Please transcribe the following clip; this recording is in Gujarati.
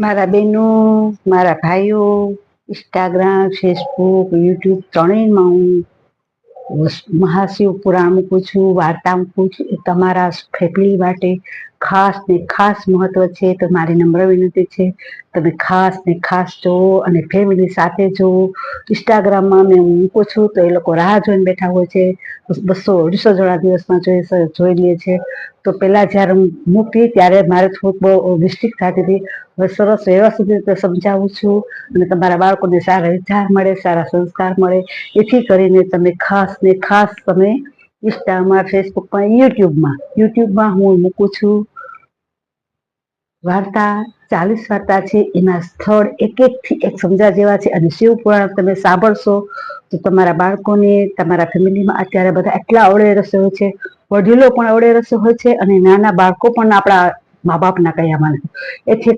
મારા બહેનો મારા ભાઈઓ ઇન્સ્ટાગ્રામ ફેસબુક યુટ્યુબ ત્રણેયમાં હું મહાશિવ પુરાણ મૂકું છું, વાર્તા મૂકું છું. એ તમારા ફેમિલી માટે ખાસ ને ખાસ મહત્વ છે. તો મારી નમ્ર વિનંતી છે, તમે ખાસ ને ખાસ જુઓ અને ફેમિલી સાથે જુઓ ઇન્સ્ટાગ્રામમાં મેં મૂકું છું, તો એ લોકો રાહ જોઈને બેઠા હોય છે. બસો અઢીસો જણા દિવસમાં જોઈ જોઈ લે છે. તો પહેલાં જ્યારે હું મૂકતી, ત્યારે મારે થોડુંક બહુ મિસ્ટેક થતી હતી. હવે સરસ વ્યવસ્થિત રીતે સમજાવું છું અને તમારા બાળકોને સારા વિચાર મળે, સારા સંસ્કાર મળે. એથી કરીને તમે ખાસ ને ખાસ તમે ઇન્સ્ટામાં ફેસબુકમાં યુટ્યુબમાં યુટ્યુબમાં હું મૂકું છું. વાર્તા, ચાલીસ વાર્તા છે. એના સ્થળ એક એકથી એક સમજા જેવા છે અને શિવ પુરાણ તમે સાંભળશો તો તમારા બાળકોને, તમારા ફેમિલીમાં અત્યારે બધા એટલા અવળે રસ હોય છે. વડીલો પણ અવળે રસ હોય છે અને નાના બાળકો પણ આપણા મા બાપના કયા માને એથી